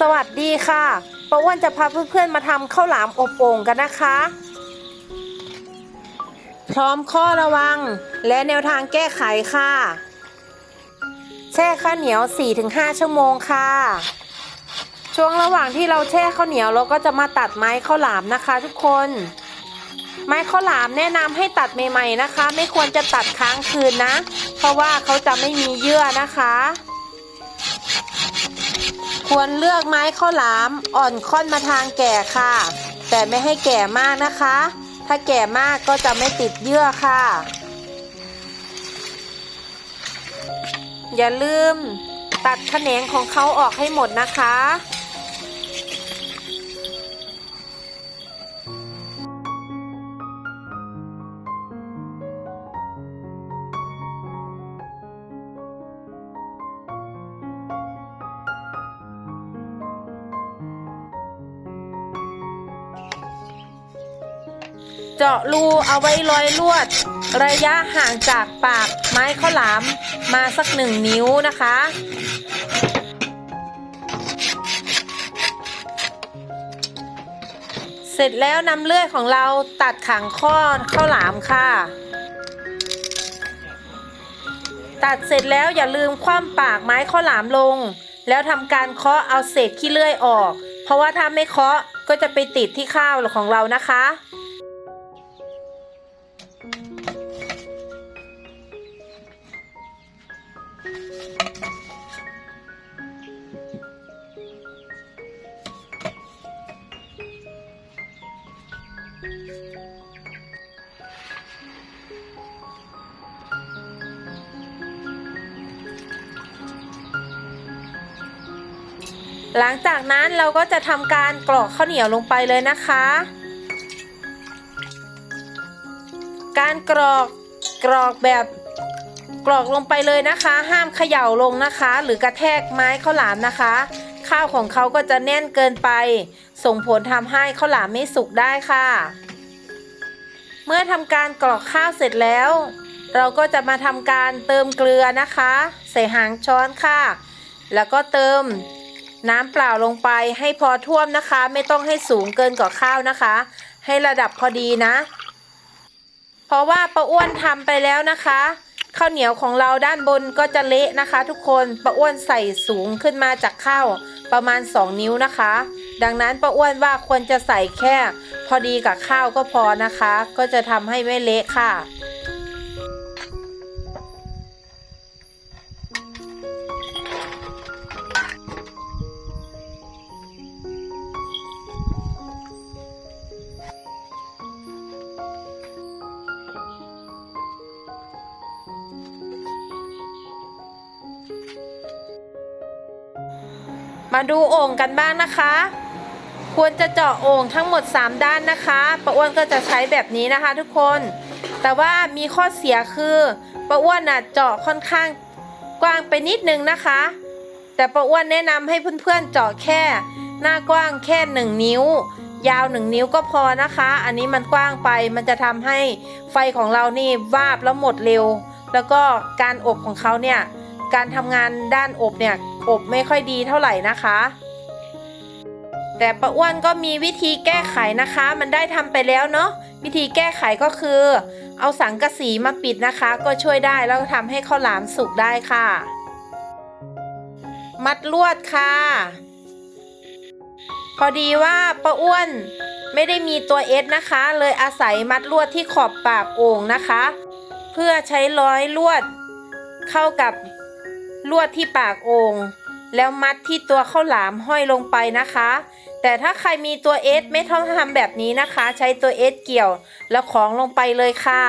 สวัสดีค่ะป้าอ้วนจะพาเพื่อนๆมาทำข้าวหลามอบโอ่งกันนะคะ พร้อมข้อระวังและแนวทางแก้ไขค่ะ แช่ข้าวเหนียว 4-5 ชั่วโมงค่ะ ช่วงระหว่างที่เราแช่ข้าวเหนียวเราก็จะมาตัดไม้ข้าวหลามนะคะ ทุกคน ไม้ข้าวหลามแนะนำให้ตัดใหม่ ๆนะคะ ไม่ควรจะตัดค้างคืนนะ เพราะว่าเขาจะไม่มีเยื่อนะคะ ควรเลือกไม้ข้าวหลามอ่อนค่อนมาทางแก่ค่ะ แต่ไม่ให้แก่มากนะคะ ถ้าแก่มากก็จะไม่ติดเยื่อค่ะ อย่าลืมตัดแขนงของเขาออกให้หมดนะคะ เจาะรูเอาไว้ร้อยลวด ระยะห่างจากปากไม้ข้าวหลามมาสักหนึ่งนิ้วนะคะ เสร็จแล้วนำเลื่อยของเราตัดขังข้อข้าวหลามค่ะ ตัดเสร็จแล้วอย่าลืมคว่ำปากไม้ข้าวหลามลง แล้วทำการเคาะเอาเศษขี้เลื่อยออก เพราะว่าถ้าไม่เคาะก็จะไปติดที่ข้าวของเรานะคะ หลังจากนั้นเราก็จะทำการกรอกข้าวเหนียวลงไปเลยนะคะ การกรอกกรอกแบบกรอกลงไปเลยนะคะ ห้ามเขย่าลงนะคะ หรือกระแทกไม้ข้าวหลามนะคะ ข้าวของเขาก็จะแน่นเกินไป ส่งผลทำให้ข้าวหลามไม่สุกได้ค่ะ เมื่อทำการกรอกข้าวเสร็จแล้ว เราก็จะมาทำการเติมเกลือนะคะ ใส่หางช้อนค่ะ แล้วก็เติม น้ำเปล่าลงไปให้พอท่วมนะคะ ไม่ต้องให้สูงเกินกว่าข้าวนะคะ ให้ระดับพอดีนะ เพราะว่าป้าอ้วนทำไปแล้วนะคะข้าวเหนียวของเราด้านบนก็จะเละนะคะ ทุกคนป้าอ้วนใส่สูงขึ้นมาจากข้าวประมาณ 2 นิ้วนะคะ ดังนั้นป้าอ้วนว่าควรจะใส่แค่ พอดีกับข้าวก็พอนะคะ ก็จะทำให้ไม่เละค่ะ มาดูโอ่งกันบ้างนะคะ ควรจะเจาะโอ่งทั้งหมด 3 ด้านนะคะป้าอ้วนก็จะใช้แบบนี้นะคะทุกคน แต่ว่ามีข้อเสียคือป้าอ้วนน่ะเจาะค่อนข้างกว้างไปนิดนึงนะคะ แต่ป้าอ้วนแนะนำให้เพื่อนๆเจาะแค่ หน้ากว้างแค่ 1 นิ้ว ยาว 1 นิ้วก็พอนะคะ อันนี้มันกว้างไปมันจะทำให้ไฟของเรานี่วาบแล้วหมดเร็ว แล้วก็การอบของเขาเนี่ย การทำงานด้านอบเนี่ยอบไม่ค่อยดีเท่าไหร่นะคะ แต่ป้าอ้วนก็มีวิธีแก้ไขนะคะ มันได้ทำไปแล้วเนาะวิธีแก้ไขก็คือ เอาสังกะสีมาปิดนะคะ ก็ช่วยได้แล้วทำให้ข้าวหลามสุกได้ค่ะ มัดลวดค่ะ พอดีว่าป้าอ้วนไม่ได้มีตัวเอสนะคะ เลยอาศัยมัดลวดที่ขอบปากโอ่งนะคะ เพื่อใช้ร้อยลวดเข้ากับ ลวดที่ปากโอ่งแล้วมัดที่ตัวข้าวหลามห้อยลงไปนะคะ แต่ถ้าใครมีตัวเอสไม่ต้องทำแบบนี้นะคะ ใช้ตัวเอสเกี่ยว แล้วของลงไปเลยค่ะ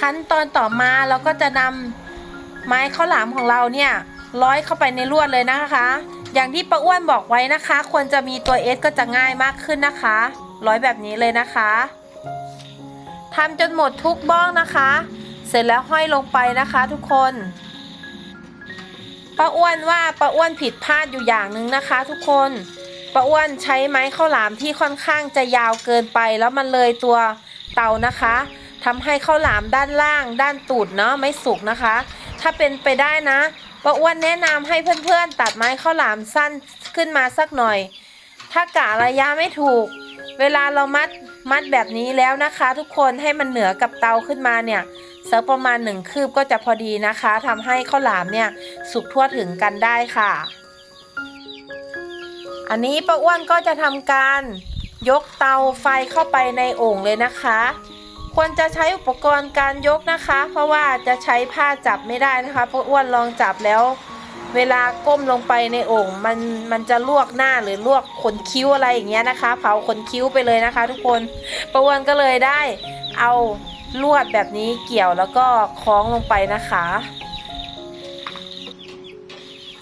ขั้นตอนต่อมาเราก็จะนำไม้ข้าวหลามของเราเนี่ยร้อยเข้าไปในลวดเลยนะคะ อย่างที่ป้าอ้วนบอกไว้นะคะ ควรจะมีตัว S ก็จะง่ายมากขึ้นนะคะ ร้อยแบบนี้เลยนะคะทำจนหมดทุกบ้องนะคะ เสร็จแล้วห้อยลงไปนะคะทุกคนป้าอ้วนว่าป้าอ้วนผิดพลาดอยู่อย่างหนึ่งนะคะ ทุกคนป้าอ้วนใช้ไม้ข้าวหลามที่ค่อนข้างจะยาวเกินไป แล้วมันเลยตัวเตานะคะ ทำให้ข้าวหลามด้านล่าง ด้านตูดเนาะไม่สุกนะคะ ถ้าเป็นไปได้นะป้าอ้วนแนะนำให้เพื่อนๆ ตัดไม้ข้าวหลามสั้นขึ้นมาสักหน่อย ถ้ากะระยะไม่ถูก เวลาเรามัดมัดแบบนี้แล้วนะคะ ทุกคนให้มันเหนือกับเตาขึ้นมาเนี่ยสักประมาณหนึ่งคืบก็จะพอดีนะคะทำให้ข้าวหลามเนี่ยสุกทั่วถึงกันได้ค่ะ อันนี้ป้าอ้วนก็จะทำการยกเตาไฟเข้าไปในโอ่งเลยนะคะ ควรจะใช้อุปกรณ์การยกนะคะ เพราะว่าจะใช้ผ้าจับไม่ได้นะคะป้าะอ้วนลองจับแล้ว เวลาก้มลงไปในโอ่งมันมันจะลวกหน้าหรือลวกขนคิ้วอะไรอย่างเงี้ยนะคะ เผาขนคิ้วไปเลยนะคะ ทุกคนประวันก็เลยได้ เอาลวดแบบนี้เกี่ยวแล้วก็คล้องลงไปนะคะ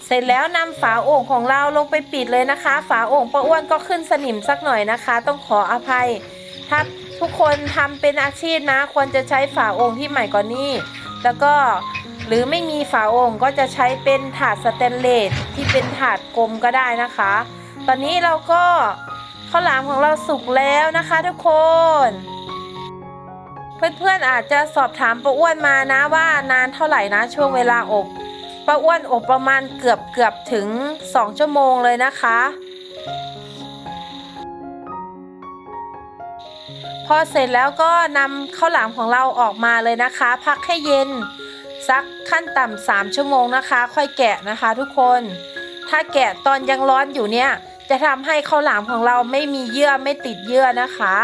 เสร็จแล้วนำฝาโอ่งของเราลงไปปิดเลยนะคะ ฝาโอ่งป้าอ้วนก็ขึ้นสนิมสักหน่อยนะคะ ต้องขออภัยถ้า ทุกคนทำเป็นอาชีพนะ ควรจะใช้ฝาโอ่งที่ใหม่กว่านี้ แล้วก็หรือไม่มีฝาโอ่งก็จะใช้เป็นถาดสแตนเลสที่เป็นถาดกลมก็ได้นะคะ ตอนนี้เราก็ข้าวหลามของเราสุกแล้วนะคะ ทุกคน เพื่อนๆอาจจะสอบถามป้าอ้วนมานะว่านานเท่าไหร่นะช่วงเวลาอบป้าอ้วนอบประมาณเกือบเกือบถึง 2 ชั่วโมงเลยนะคะ อเสร็จแล้วก็นำข้าวหลามของเราออกมาเลยนะคะ พักให้เย็นสักขั้นต่ำสามชั่วโมงนะคะ ค่อยแกะนะคะทุกคน ถ้าแกะตอนยังร้อนอยู่เนี่ย จะทำให้ข้าวหลามของเราไม่มีเยื่อไม่ติดเยื่อนะคะ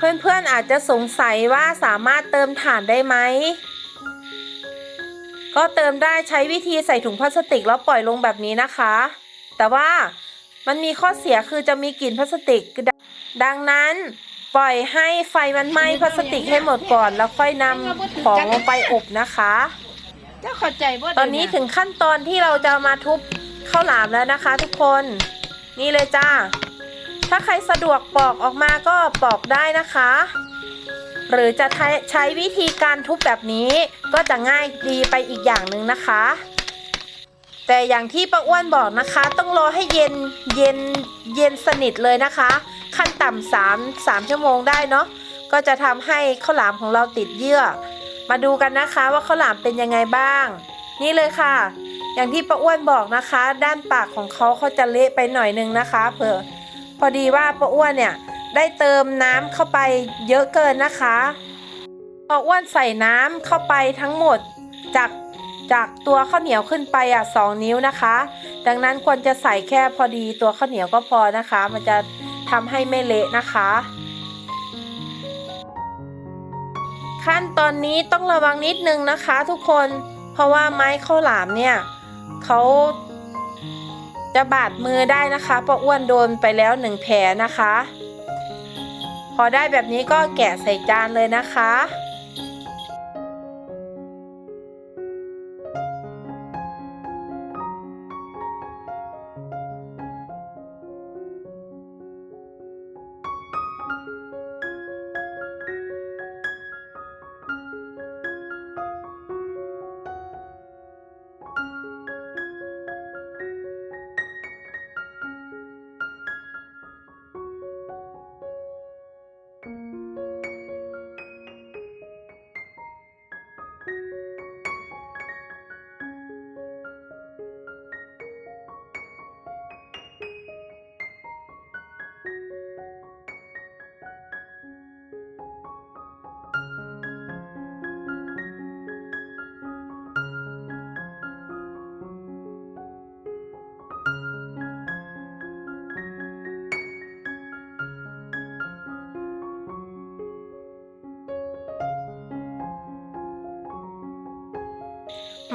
เพื่อนๆอาจจะสงสัยว่าสามารถเติมถ่านได้ไหม ก็เติมได้ใช้วิธีใส่ถุงพลาสติกแล้วปล่อยลงแบบนี้นะคะ แต่ว่ามันมีข้อเสียคือจะมีกลิ่นพลาสติก ดังนั้นปล่อยให้ไฟมันไหม้พลาสติกให้หมดก่อนแล้วค่อยนำของลงไปอบนะคะเจ้าเข้าใจบ่ตอนนี้ถึงขั้นตอนที่เราจะมาทุบข้าวหลามแล้วนะคะ ทุกคน นี่เลยจ้า ถ้าใครสะดวกปอกออกมาก็ปอกได้นะคะ หรือจะใช้วิธีการทุบแบบนี้ก็จะง่ายดีไปอีกอย่างหนึ่งนะคะ แต่อย่างที่ป้าอ้วนบอกนะคะ ต้องรอให้เย็นเย็นเย็นสนิทเลยนะคะ ขั้นต่ำสามสามชั่วโมงได้เนาะก็จะทำให้ข้าวหลามของเราติดเยื่อ มาดูกันนะคะว่าข้าวหลามเป็นยังไงบ้าง นี่เลยค่ะ อย่างที่ป้าอ้วนบอกนะคะ ด้านปากของเขาเขาจะเละไปหน่อยนึงนะคะ เผื่อ พอดีว่าป้าอ้วนเนี่ยได้เติมน้ำเข้าไปเยอะเกินนะคะป้าอ้วนใส่น้ำเข้าไปทั้งหมดจากจากตัวข้าวเหนียวขึ้นไปอะสองนิ้วนะคะ ดังนั้นควรจะใส่แค่พอดีตัวข้าวเหนียวก็พอนะคะ มันจะทำให้ไม่เละนะคะ ขั้นตอนนี้ต้องระวังนิดนึงนะคะ ทุกคนเพราะว่าไม้ข้าวหลามเนี่ยเขา จะบาดมือได้นะคะเพราะอ้วนโดนไปแล้วหนึ่งแผลนะคะ พอได้แบบนี้ก็แกะใส่จานเลยนะคะ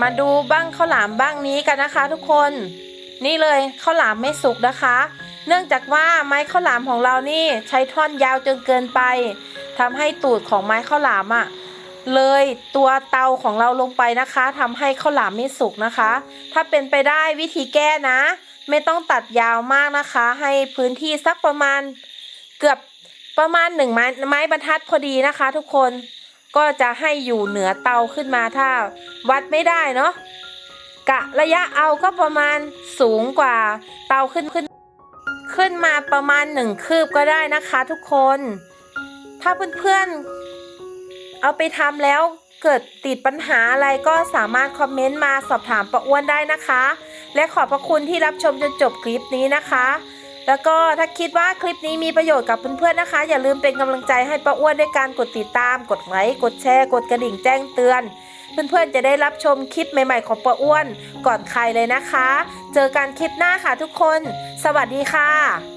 มาดูบ้างข้าวหลามบ้างนี้กันนะคะ ทุกคน นี่เลยข้าวหลามไม่สุกนะคะ เนื่องจากว่าไม้ข้าวหลามของเรานี่ใช้ท่อนยาวจนเกินไปทำให้ตูดของไม้ข้าวหลามอะ่ะเลยตัวเตาของเราลงไปนะคะทำให้ข้าวหลามไม่สุกนะคะ ถ้าเป็นไปได้วิธีแก้นะ ไม่ต้องตัดยาวมากนะคะ ให้พื้นที่สักประมาณเกือบประมาณหนึ่งไม้ไม้บรรทัดพอดีนะคะ ทุกคน ก็จะให้อยู่เหนือเตาขึ้นมาถ้าวัดไม่ได้เนาะกะระยะเอาก็ประมาณสูงกว่าเตาขึ้นขึ้น ขึ้นมาประมาณหนึ่งคืบก็ได้นะคะทุกคน ถ้าเพื่อนๆ เอาไปทำแล้วเกิดติดปัญหาอะไรก็สามารถคอมเมนต์มาสอบถามประอ้วนได้นะคะ และขอบพระคุณที่รับชมจนจบคลิปนี้นะคะ แล้วก็ถ้าคิดว่าคลิปนี้มีประโยชน์กับเพื่อนๆนะคะ อย่าลืมเป็นกำลังใจให้ป้าอ้วนด้วยการกดติดตาม กดไลค์กดแชร์กดกระดิ่งแจ้งเตือน เพื่อนๆจะได้รับชมคลิปใหม่ๆของป้าอ้วนก่อนใครเลยนะคะ เจอกันคลิปหน้าค่ะทุกคน สวัสดีค่ะ